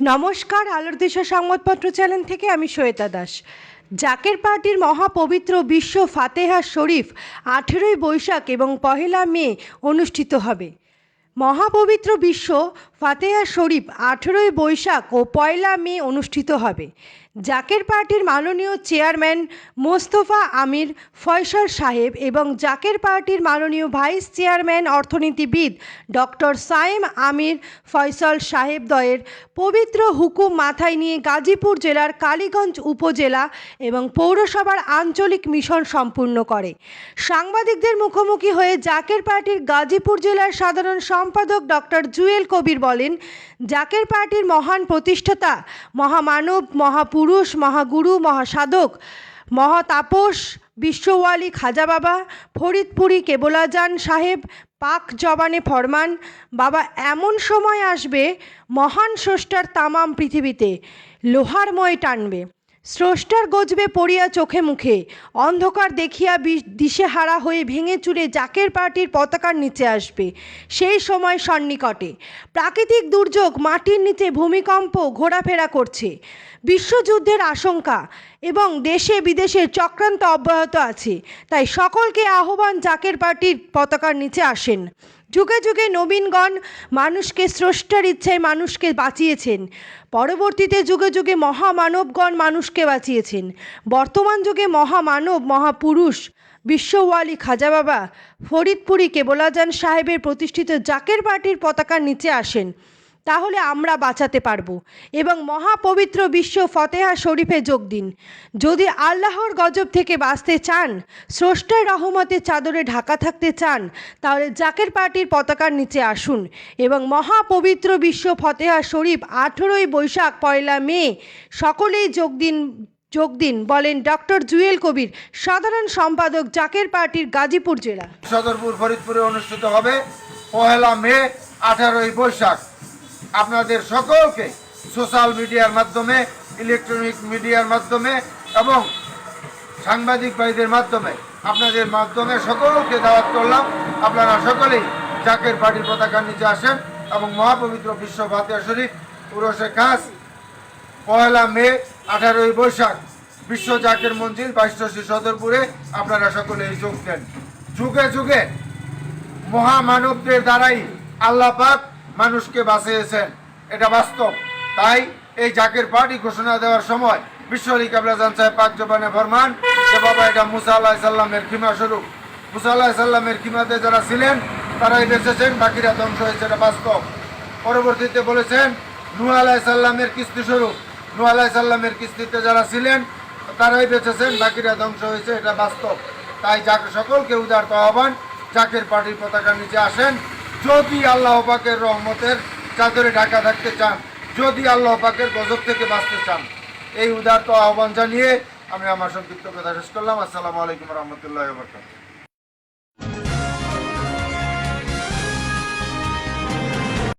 নমস্কার আলোর দেশ সংবাদপত্র চ্যানেল থেকে আমি শ্বেতা দাস। জাকের পার্টির মহাপবিত্র বিশ্ব ফাতেহা শরীফ আঠেরোই বৈশাখ এবং পহেলা মে অনুষ্ঠিত হবে। মহাপবিত্র বিশ্ব ফাতেহা শরীফ আঠেরোই বৈশাখ ও পয়লা মে অনুষ্ঠিত হবে। জাকের পার্টির মাননীয় চেয়ারম্যান মোস্তফা আমির ফয়সাল সাহেব এবং জাকের পার্টির মাননীয় ভাইস চেয়ারম্যান অর্থনীতিবিদ ডক্টর সায়েম আমির ফয়সাল সাহেব দয়ের পবিত্র হুকুম মাথায় নিয়ে গাজীপুর জেলার কালীগঞ্জ উপজেলা এবং পৌরসভার আঞ্চলিক মিশন সম্পূর্ণ করে। সাংবাদিকদের মুখোমুখি হয়ে জাকের পার্টির গাজীপুর জেলার সাধারণ সম্পাদক ডক্টর জুয়েল কবির বলেন, জাকের পার্টির মহান প্রতিষ্ঠাতা, মহামানব, মহাপুরুষ, মহাগুরু, মহাসাধক, মহাতাপস, বিশ্বওয়ালি খাজা বাবা, ফরিদপুরি কেবলাজান সাহেব, পাক জবানে ফরমান, বাবা এমন সময় আসবে, মহান স্রষ্টার তামাম পৃথিবীতে লোহারময় টানবে। স্রষ্টার গজবে পড়িয়া চোখে মুখে, অন্ধকার দেখিয়া দিশেহারা হয়ে ভেঙে চুরে জাকের পার্টির পতাকার নিচে আসবে, সেই সময় সন্নিকটে। প্রাকৃতিক দুর্যোগ মাটির নিচে ভূমিকম্প ঘোরাফেরা করছে। বিশ্বযুদ্ধের আশঙ্কা এবং দেশে বিদেশে চক্রান্ত অব্যাহত আছে, তাই সকলকে আহ্বান জাকের পার্টির পতাকার নিচে আসেন। যুগে যুগে নবীনগণ মানুষকে স্রষ্টার ইচ্ছায় মানুষকে বাঁচিয়েছেন। পরবর্তীতে যুগে যুগে মহামানবগণ মানুষকে বাঁচিয়েছেন। বর্তমান যুগে মহামানব, মহাপুরুষ বিশ্বওয়ালি খাজা বাবা ফরিদপুরি কেবলাজান সাহেবের প্রতিষ্ঠিত জাকের পার্টির পতাকার নিচে আসেন। তাহলে আমরা বাঁচাতে পারব। এবং মহাপবিত্র বিশ্ব ফতেহা শরীফে যোগ দিন। যদি আল্লাহর গজব থেকে বাঁচতে চান, স্রষ্টার রহমতের চাদরে ঢাকা থাকতে চান, তাহলে জাকের পার্টির পতাকার নিচে আসুন এবং মহাপবিত্র বিশ্ব ফতেহা শরীফ আঠেরোই বৈশাখ পয়লা মে সকলেই যোগ দিন যোগ দিন বলেন ডক্টর জুয়েল কবির, সাধারণ সম্পাদক জাকের পার্টির গাজীপুর জেলা। সদরপুর ফরিদপুরে অনুষ্ঠিত হবে পহেলা মে আঠারোই বৈশাখ। আপনাদের সকলকে সোশ্যাল মিডিয়ার মাধ্যমে, ইলেকট্রনিক মিডিয়ার মাধ্যমে এবং সাংবাদিক মাধ্যমে আপনাদের মাধ্যমে সকলকে দাওয়াত করলাম। আপনারা সকলেই জাকের পার্টির পতাকার নিচে আসেন এবং মহাপবিত্র বিশ্ব ফাতিয়া শরীফ উরসে খাস পয়লা মে আঠারোই বৈশাখ বিশ্ব জাকের মঞ্জিল বাইশশী সদরপুরে আপনারা সকলে যোগ দেন। যুগে যুগে মহামানবদের দ্বারাই আল্লাহ পাক মানুষকে বাঁচিয়েছেন। এটা বাস্তব। তাই এই জাকের পার্টি ঘোষণা দেওয়ার সময় বিশ্ব আলী কাবলাজান সাহেব পাক জবানে ফরমান যে বাবা এটা মুসা আল্লাহ সাল্লামের খিমা স্বরূপ। মুসা আল্লাহ সাল্লামের খিমাতে যারা ছিলেন, তারাই বেঁচেছেন, বাকিরা ধ্বংস হয়েছে, এটা বাস্তব। পরবর্তীতে বলেছেন নুয়া আলাহ সাল্লামের কিস্তি স্বরূপ। নূহ আলাহ সাল্লামের কিস্তিতে যারা ছিলেন, তারাই বেঁচেছেন, বাকিরা ধ্বংস হয়েছে, এটা বাস্তব। তাই যাকে সকলকে উদারত আহ্বান, জাকের পার্টির পতাকার নিচে আসেন। যদি আল্লাহ পাকের রহমতের চাদরে ঢাকা থাকতে চান, যদি আল্লাহ পাকের গজব থেকে বাঁচতে চান, এই উদারত আহ্বান জানিয়ে আমি আমার সংক্ষিপ্ত কথা শেষ করলাম। আসসালামু আলাইকুম রহমতুল্লাহ বরকাত